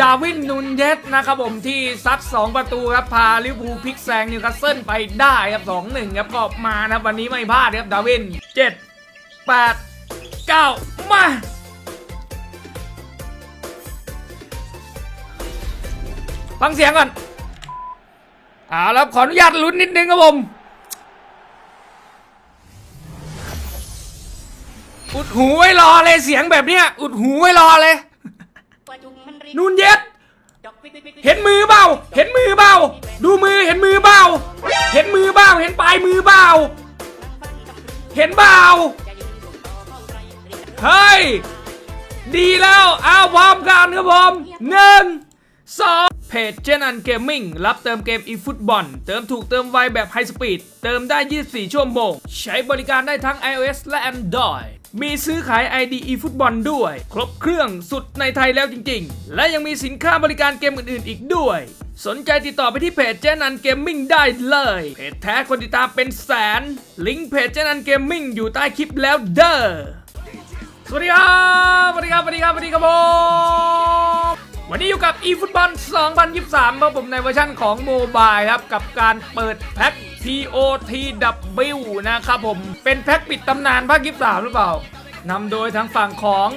ดาวินนูนเยสนะครับผมที่ซัด 2 ประตูครับพาลิเวอร์พูลพลิกแซงนิวคาสเซิลไปได้ครับ 2-1 ครับก็มานะครับวันนี้ไม่พลาดครับดาวิน 7 8 9 มาฟังเสียงก่อนเอาแล้วขออนุญาตลุ้นนิดนึงครับผมอุดหูไว้รอเลยเสียงแบบเนี้ยอุดหูไว้รอเลย นูนเย็ด เห็นมือเปล่าเห็นมือเปล่าดูมือเห็นมือเปล่าเห็นมือเปล่าเห็นปลายมือเปล่าเห็นเปล่าเฮ้ย ดีแล้ว เอาพร้อมกันครับผมหนึ่งสองเพจเจนันเกมมิ่งรับเติมเกมอีฟุตบอลเติมถูกเติมไวแบบไฮสปีด เติมได้ 24 ชั่วโมง ใช้บริการได้ทั้ง iOS และ Android มีซื้อขาย ID eFootball ด้วย ครบเครื่องสุดในไทยแล้วจริงๆ และยังมีสินค้าบริการเกมอื่นๆ อีกด้วย สนใจติดต่อไปที่เพจเจนันเกมมิ่งได้เลย เพจแท้คนติดตามเป็นแสน ลิงก์เพจเจนันเกมมิ่งอยู่ใต้คลิปแล้วเด้อ สวัสดีครับสวัสดีครับสวัสดีครับสวัสดีครับผมวันนี้อยู่กับ eFootball 2023ครับผมในเวอร์ชันของโมบายครับ กับการเปิดแพ็ค TOTW นะครับผม เป็นแพ็คปิดตำนานภาค23หรือเปล่านำโดยทางฝั่งของ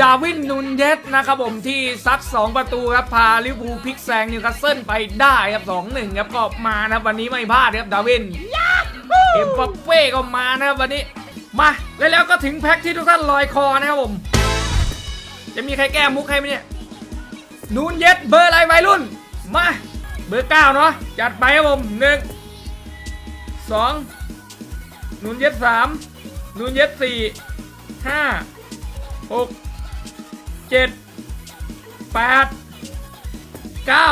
ดาร์วินนูนเยสนะครับผมที่ซัด 2 ประตูครับ พาลิเวอร์พูลพลิกแซงนิวคาสเซิลไปได้ครับ 2-1 ครับก็มานะครับวันนี้ไม่พลาดครับดาร์วินเอ็มบัปเป้ก็มานะครับวันนี้ มาแล้วแล้วก็ถึงแพ็คที่ทุกท่านลอยคอนะครับผม จะมีใครแก้มุกให้ไหมเนี่ยนูนเย็ดเบอร์อะไรวัยรุ่น มา เบอร์เก้าเนาะจัดไปครับผมหนึ่ง สองนูนเย็ดสามนูนเย็ดสี่ห้าหกเจ็ดแปดเก้า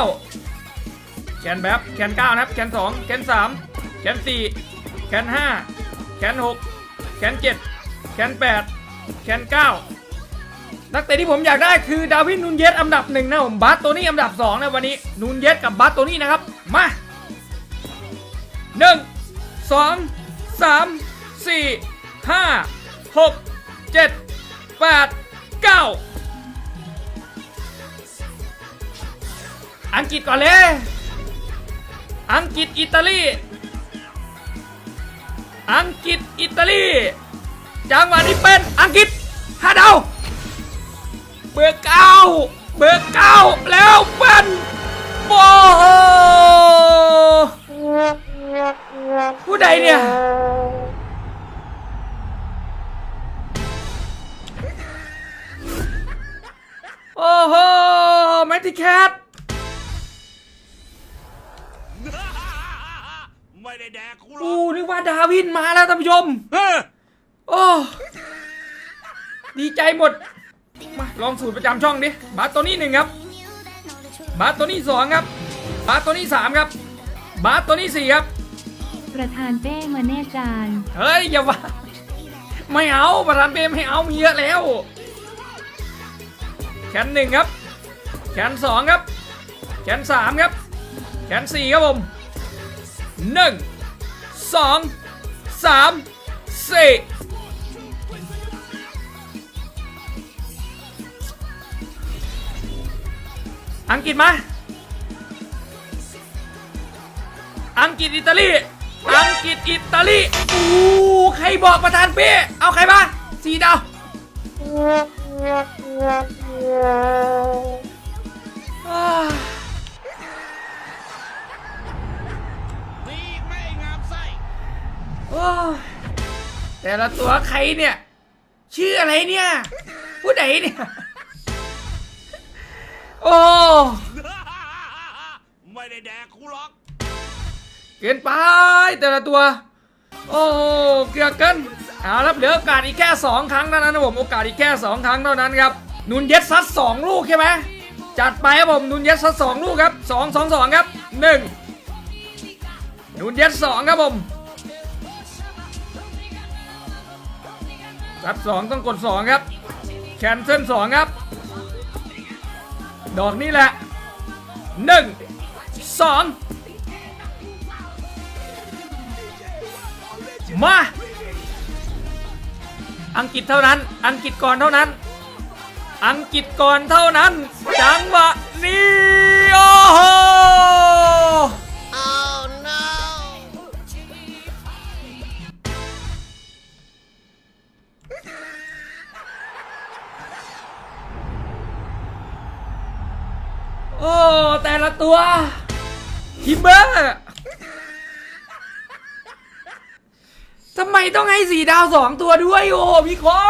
แขนแบบแขนเก้านะครับ แขนสองแขนสามแขนสี่แขนห้าแขนหกแขนเจ็ดแขนแปดแขนเก้านักเตะที่ผมอยากได้คือดาวินนูนเยสอันดับหนึ่งนะผมบาสโตนี่อันดับสองนะวันนี้นูนเยสกับบาสโตนี่นะครับ มาหนึ่ง สองสามสี่ห้าหกเจ็ดแปดเก้าอังกฤษก่อนเลย อังกฤษอิตาลี อังกฤษอิตาลี จังหวะนี้เป็นอังกฤษห้าดาวเบอร์เก้าเบอร์เก้าแล้วเป็นโอ้โหผู้ ใดเนี่ย โอ้โหแมทติแคทไม่ได้แดกกูหรกูอกนึกว่าดาวินมาแล้วท่านผู้ชม เฮ้ยโอ้ ดีใจหมด มาลองสูตรประจำช่องดิ บาสตัวนี้หนึ่งครับ บาสตัวนี้สองครับ บาสตัวนี้สามครับ บาสตัวนี้สี่ครับ ประธานเป้มาแน่จานเฮ้ย อย่าว่าไม่เอาประธานเปรมให้เอามีเยอะแล้ว แขนหนึ่งครับ แขนสองครับ แขนสามครับ แขนสี่ครับผมหนึ่งสองสามสี่อังกฤษมาอังกฤษอิตาลี อังกฤษอิตาลีอู้ใครบอกประธานเป้เอาใครมาสีดาวนี่ไม่งามไส้แต่ละตัวใครเนี่ย ชื่ออะไรเนี่ย ผู้ใดเนี่ย โอ้ ไม่ได้แดกกูหรอก กินไปแต่ละตัว โอ้เกือเกินเอาครับเหลือโอกาสอีกแค่2ครั้งเท่านั้นนะผมโอกาสอีกแค่2ครั้งเท่านั้นครับนุนเย็ดซัด2ลูกใช่ไหมจัดไปครับผมนุนเย็ดซัด2ลูกครับ2 2 2ครับ1นุนเย็ด2ครับผมซัด2ต้องกด2ครับแคนเซิล2ครับ ดอกนี้แหละ 1 2 มา อังกฤษเท่านั้น อังกฤษก่อนเท่านั้น อังกฤษก่อนเท่านั้น จังหวะนี้โอ้โหำไมต้องให้สีดาวสองตัวด้วยโอ้พี่คอ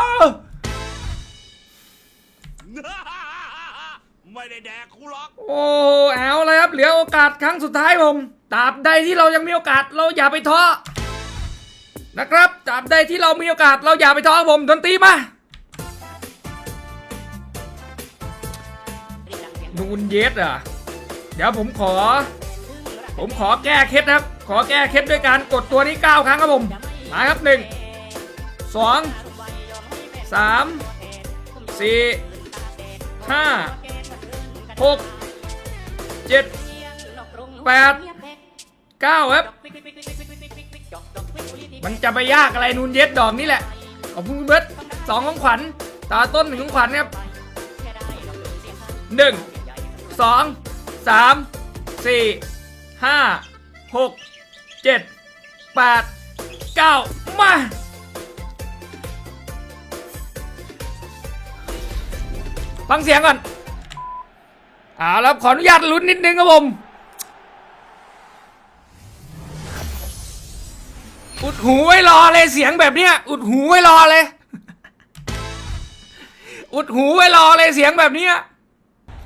ไม่ได้แดกกูหรอกโอ้เอาเลยครับเหลือโอกาสครั้งสุดท้ายผมตราบใดที่เรายังมีโอกาสเราอย่าไปท้อนะครับตราบใดที่เรามีโอกาสเราอย่าไปท้อครับผมดนตรีมานูนเยสอะ เดี๋ยวผมขอ ผมขอแก้เคล็ดนะครับ ขอแก้เคล็ดด้วยการกดตัวนี้9ครั้งครับผม มาครับหนึ่งสองสามสี่ห้าหกเจ็ดแปดเก้าครับ มันจะไปยากอะไรนูนเย็ดดอกนี่แหละ ขอบคุณคุณเบิร์ตสองของขวัญตาต้นหนึ่งของขวัญครับหนึ่งสองสามสี่ห้าหกเจ็ดแปด เก้ามาฟังเสียงก่อนเอาแล้วขออนุญาตลุ้นนิดนึงครับผมอุดหูไว้รอเลยเสียงแบบเนี้ย อุดหูไว้รอเลย อุดหูไว้รอเลยเสียงแบบเนี้ย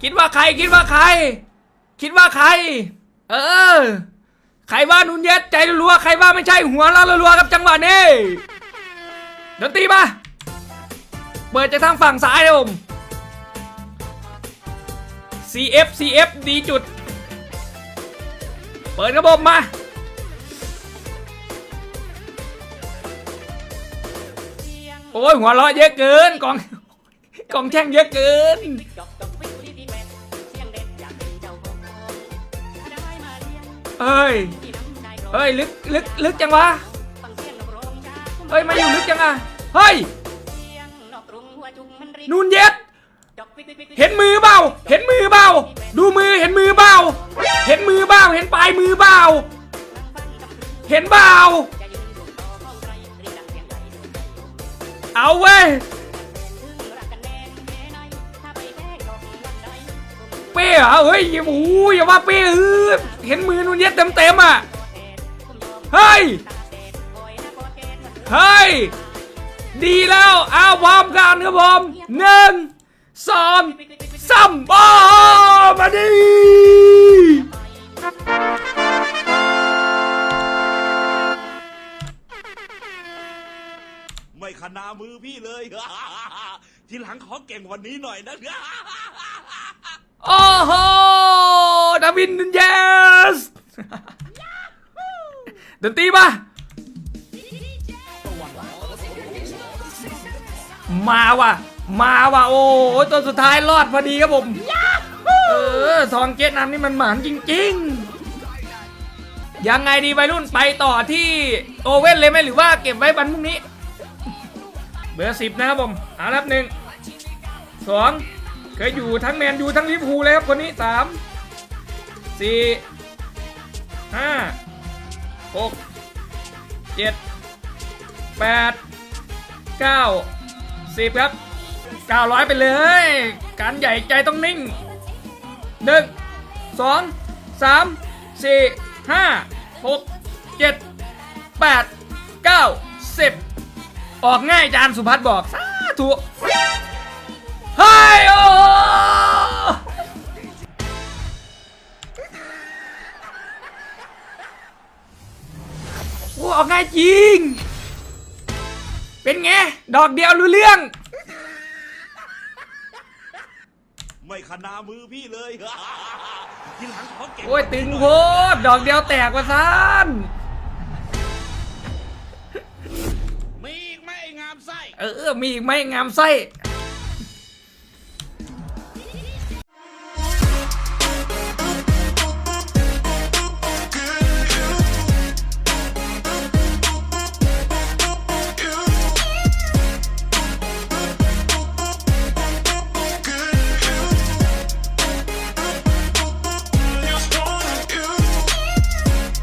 คิดว่าใครคิดว่าใคร คิดว่าใคร เออ ใครว่านุนเย็ดใจรัวใครว่าไม่ใช่หัวเราะรัวๆกับจังหวะนี้ดนตรีมา เปิดจากทางฝั่งซ้ายครับผม CF CF ดีจุด เปิดกระบอกมา โอ้ยหัวเราะเยอะเกินกองกองแช่งเยอะเกิน เอ้ยเอ้ยลึกลึกลึกจังวะ เฮ้ยมาอยู่ลึกจังอะเฮ้ย นูนเย็ด เห็นมือเปล่าเห็นมือเปล่าดูมือเห็นมือเปล่าเห็นมือเปล่าเห็นปลายมือเปล่าเห็นเปล่าเอาเว้ย เป้เหรอเฮ้ยอย่าโอ้ยอย่าว่าเป้เออเห็นมือนูนเย็ดเต็มเต็มๆอะเฮ้ยเฮ้ยดีแล้วเอาพร้อมกันครับผมหนึ่งสองสามโอ้มาดิไม่ขนามือพี่เลย ทีหลังขอเก่งวันนี้หน่อยนะ โอ้โหดาวินนูนเยสดนตรีมามาว่ะ มาว่ะ โอ้โหตัวสุดท้ายรอดพอดีครับผม เออ ทองเกตน้ำนี่มันหมานจริง ๆ ยังไงดีวัยรุ่นไปต่อที่โอเว่นเลยไหมหรือว่าเก็บไว้วันพรุ่งนี้ เบอร์สิบนะครับผม เอาละครับหนึ่งสอง เคยอยู่ทั้งแมนยูทั้งลิเวอร์พูลเลยครับคนนี้สามสี่ห้าหกเจ็ดแปดเก้าสิบครับเก้าร้อยไปเลย การใหญ่ใจต้องนิ่งหนึ่งสองสามสี่ห้าหกเจ็ดแปดเก้าสิบออกง่ายจานสุพัฒน์บอก สาธุเฮ้ยโอ้ อ้ออกง่ายจริง เป็นไง ดอกเดียวรู้เรื่อง ไม่ขนามือพี่เลย ทีหลังขอเก่งโอ้ยตึงโพดดอกเดียวแตกว่าซานมีอีกไหมไอ้งามไส้ เออ มีอีกไหมงามไส้